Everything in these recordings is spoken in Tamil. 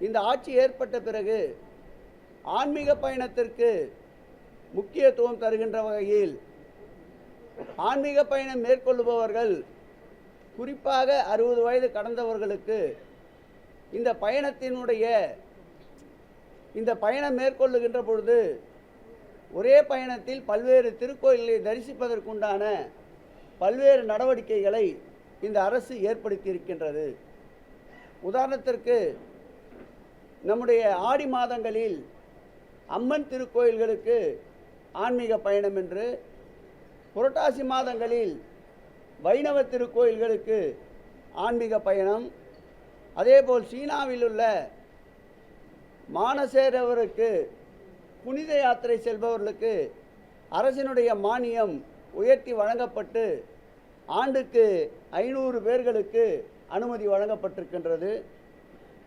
இந்த ஆட்சி ஏற்பட்ட பிறகு ஆன்மீக பயணத்திற்கு முக்கியத்துவம் தருகின்ற வகையில் ஆன்மீக பயணம் மேற்கொள்ளுபவர்கள் குறிப்பாக அறுபது வயது கடந்தவர்களுக்கு இந்த பயணத்தினுடைய இந்த பயணம் மேற்கொள்ளுகின்ற பொழுது ஒரே பயணத்தில் பல்வேறு திருக்கோயில்களை தரிசிப்பதற்குண்டான பல்வேறு நடவடிக்கைகளை இந்த அரசு ஏற்படுத்தியிருக்கின்றது உதாரணத்திற்கு நம்முடைய ஆடி மாதங்களில் அம்மன் திருக்கோயில்களுக்கு ஆன்மீக பயணம் என்று புரட்டாசி மாதங்களில் வைணவ திருக்கோயில்களுக்கு ஆன்மீக பயணம். அதேபோல் சீனாவில் உள்ள மானசேரவருக்கு புனித யாத்திரை செல்பவர்களுக்கு அரசினுடைய மானியம் உயர்த்தி வழங்கப்பட்டு ஆண்டுக்கு ஐநூறு பேர்களுக்கு அனுமதி வழங்கப்பட்டிருக்கின்றது.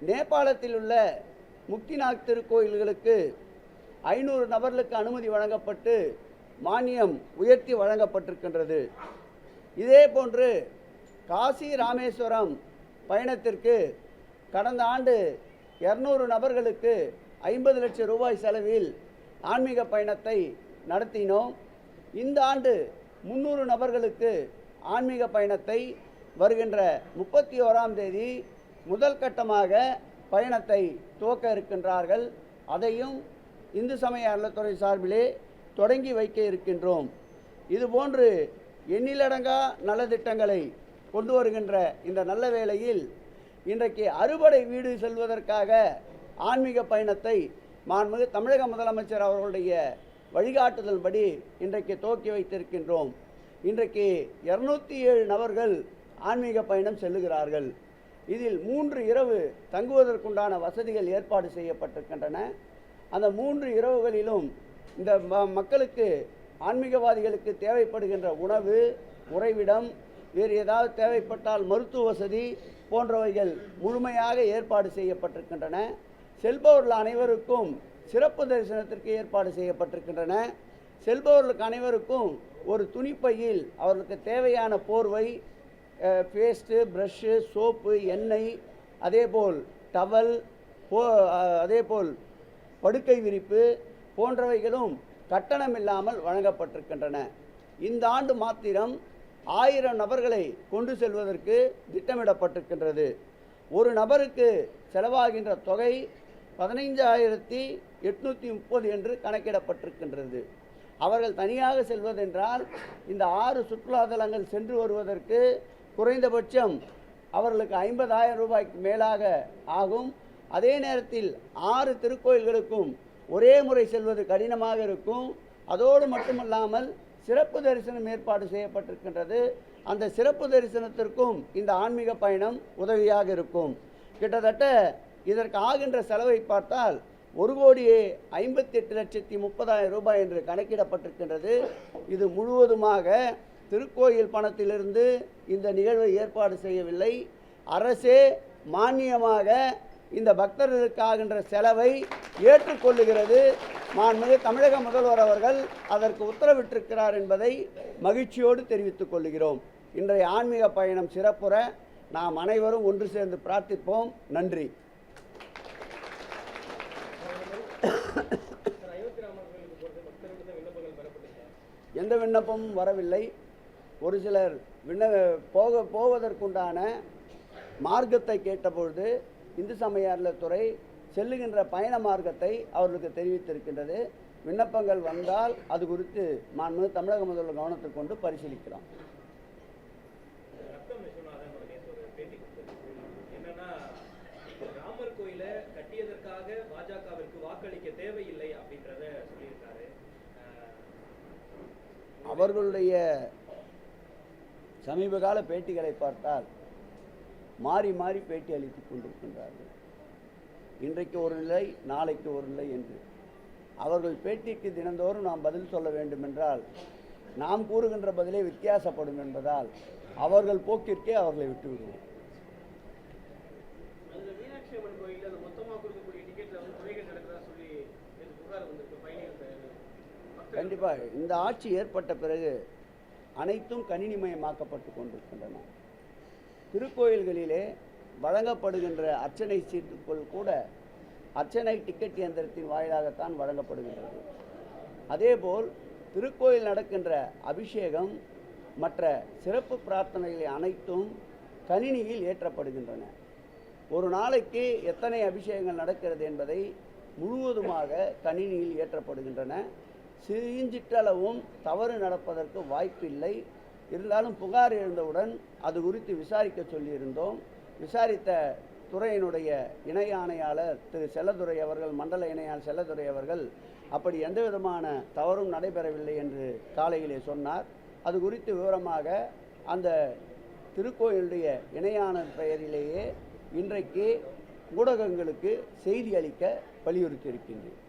நேபாளத்தில் உள்ள முக்திநாத் திருக்கோயில்களுக்கு ஐநூறு நபர்களுக்கு அனுமதி வழங்கப்பட்டு மானியம் உயர்த்தி வழங்கப்பட்டிருக்கின்றது. இதே போன்று காசி ராமேஸ்வரம் பயணத்திற்கு கடந்த ஆண்டு இரநூறு நபர்களுக்கு ஐம்பது லட்சம் ரூபாய் செலவில் ஆன்மீக பயணத்தை நடத்தினோம். இந்த ஆண்டு முந்நூறு நபர்களுக்கு ஆன்மீக பயணத்தை வருகின்ற முப்பத்தி ஓராம் தேதி முதல் கட்டமாக பயணத்தை துவக்க இருக்கின்றார்கள். அதையும் இந்து சமய அறநிலத்துறை சார்பிலே தொடங்கி வைக்க இருக்கின்றோம். இதுபோன்று எண்ணிலடங்கா நலத்திட்டங்களை கொண்டு வருகின்ற இந்த நல்ல வேளையில் இன்றைக்கு அறுபடை வீடு செல்வதற்காக ஆன்மீக பயணத்தை மாண்புமிகு தமிழக முதலமைச்சர் அவர்களுடைய வழிகாட்டுதல்படி இன்றைக்கு துவக்கி வைத்திருக்கின்றோம். இன்றைக்கு இரநூத்தி ஏழு நபர்கள் ஆன்மீக பயணம் செல்லுகிறார்கள். இதில் மூன்று இரவு தங்குவதற்குண்டான வசதிகள் ஏற்பாடு செய்யப்பட்டிருக்கின்றன. அந்த மூன்று இரவுகளிலும் இந்த ம- மக்களுக்கு ஆன்மீகவாதிகளுக்கு தேவைப்படுகின்ற உணவு உறைவிடம் வேறு ஏதாவது தேவைப்பட்டால் மருத்துவ வசதி போன்றவைகள் முழுமையாக ஏற்பாடு செய்யப்பட்டிருக்கின்றன. செல்பவர்கள் அனைவருக்கும் சிறப்பு தரிசனத்திற்கு ஏற்பாடு செய்யப்பட்டிருக்கின்றன. செல்பவர்களுக்கு அனைவருக்கும் ஒரு துணிப்பையில் அவர்களுக்கு தேவையான போர்வை பேஸ்ட்டு ப்ரஷ்ஷு சோப்பு எண்ணெய் அதேபோல் டவல் போ அதேபோல் படுக்கை விரிப்பு போன்றவைகளும் கட்டணம் இல்லாமல் வழங்கப்பட்டிருக்கின்றன. இந்த ஆண்டு மாத்திரம் ஆயிரம் நபர்களை கொண்டு செல்வதற்கு திட்டமிடப்பட்டிருக்கின்றது. ஒரு நபருக்கு செலவாகின்ற தொகை பதினைஞ்சாயிரத்தி எட்நூற்றி முப்பது என்று கணக்கிடப்பட்டிருக்கின்றது. அவர்கள் தனியாக செல்வதென்றால் இந்த ஆறு சுற்றுலாத்தலங்கள் சென்று வருவதற்கு குறைந்தபட்சம் அவர்களுக்கு ஐம்பதாயிரம் ரூபாய்க்கு மேலாக ஆகும். அதே நேரத்தில் ஆறு திருக்கோயில்களுக்கும் ஒரே முறை செல்வது கடினமாக இருக்கும். அதோடு மட்டுமல்லாமல் சிறப்பு தரிசனம் ஏற்பாடு செய்யப்பட்டிருக்கின்றது. அந்த சிறப்பு தரிசனத்திற்கும் இந்த ஆன்மீக பயணம் உதவியாக இருக்கும். கிட்டத்தட்ட இதற்கு ஆகின்ற செலவை பார்த்தால் ஒரு கோடியே ஐம்பத்தி எட்டு லட்சத்தி முப்பதாயிரம் ரூபாய் என்று கணக்கிடப்பட்டிருக்கின்றது. இது முழுவதுமாக திருக்கோயில் பணத்திலிருந்து இந்த நிகழ்வை ஏற்பாடு செய்யவில்லை. அரசே மானியமாக இந்த பக்தர்களுக்காகின்ற செலவை ஏற்றுக்கொள்ளுகிறது. மாண்புமிகு தமிழக முதல்வர் அவர்கள் அதற்கு உத்தரவிட்டிருக்கிறார் என்பதை மகிழ்ச்சியோடு தெரிவித்துக் கொள்கிறோம். இன்றைய ஆன்மீக பயணம் சிறப்புற. நாம் அனைவரும் ஒன்று சேர்ந்து பிரார்த்திப்போம். நன்றி. எந்த விண்ணப்பமும் வரவில்லை. ஒரு சிலர் விண்ண போக போவதற்குண்டான மார்க்கத்தை கேட்டபொழுது இந்து சமய அறநிலைத்துறை செல்லுகின்ற பயண மார்க்கத்தை அவர்களுக்கு தெரிவித்திருக்கின்றது. விண்ணப்பங்கள் வந்தால் அது குறித்து மாண்புமிகு தமிழக முதல்வர் கவனத்துக்கு கொண்டு பரிசீலிக்கிறோம். ராமர் கோயிலை கட்டியதற்காக பாஜகவிற்கு வாக்களிக்க தேவையில்லை அப்படின்றத சொல்லியிருக்காரு. அவர்களுடைய சமீப கால பேட்டிகளை பார்த்தால் மாறி மாறி பேட்டி அளித்துக் கொண்டிருக்கின்றார்கள். இன்றைக்கு ஒரு நிலை நாளைக்கு ஒரு நிலை என்று. அவர்கள் பேட்டிக்கு தினந்தோறும் நாம் பதில் சொல்ல வேண்டும் என்றால் நாம் கூறுகின்ற பதிலே வித்தியாசப்படும் என்பதால் அவர்கள் போக்கிற்கே அவர்களை விட்டு விடுவோம் அதுல மீனாட்சி அம்மன் கோயில்ல அந்த மொத்தமா கொடுக்கக்கூடிய டிக்கெட்ல வந்து முறைகேடு நடக்கிறதா சொல்லி நேத்து புகார் வந்திருக்கு. பயணிகள் மக்கள் கண்டிப்பாக இந்த ஆட்சி ஏற்பட்ட பிறகு அனைத்தும் கணினிமயமாக்கப்பட்டு கொண்டிருக்கின்றன. திருக்கோயில்களிலே வழங்கப்படுகின்ற அர்ச்சனை சீட்டுக்குள் கூட அர்ச்சனை டிக்கெட் இயந்திரத்தின் வாயிலாகத்தான் வழங்கப்படுகின்றது. அதேபோல் திருக்கோயில் நடக்கின்ற அபிஷேகம் மற்ற சிறப்பு பிரார்த்தனைகள் அனைத்தும் கணினியில் ஏற்றப்படுகின்றன. ஒரு நாளைக்கு எத்தனை அபிஷேகங்கள் நடக்கிறது என்பதை முழுவதுமாக கணினியில் ஏற்றப்படுகின்றன. சிறிஞ்சிட்டளவும் தவறு நடப்பதற்கு வாய்ப்பில்லை. இருந்தாலும் புகார் எழுந்தவுடன் அது குறித்து விசாரிக்க சொல்லியிருந்தோம். விசாரித்த துறையினுடைய இணை ஆணையாளர் திரு செல்லதுரை அவர்கள் மண்டல இணையாளர் செல்லதுரை அவர்கள் அப்படி எந்த விதமான தவறும் நடைபெறவில்லை என்று காலையிலே சொன்னார். அது குறித்து விவரமாக அந்த திருக்கோயிலுடைய இணையான பெயரிலேயே இன்றைக்கு ஊடகங்களுக்கு செய்தி அளிக்க வலியுறுத்தியிருக்கின்றேன்.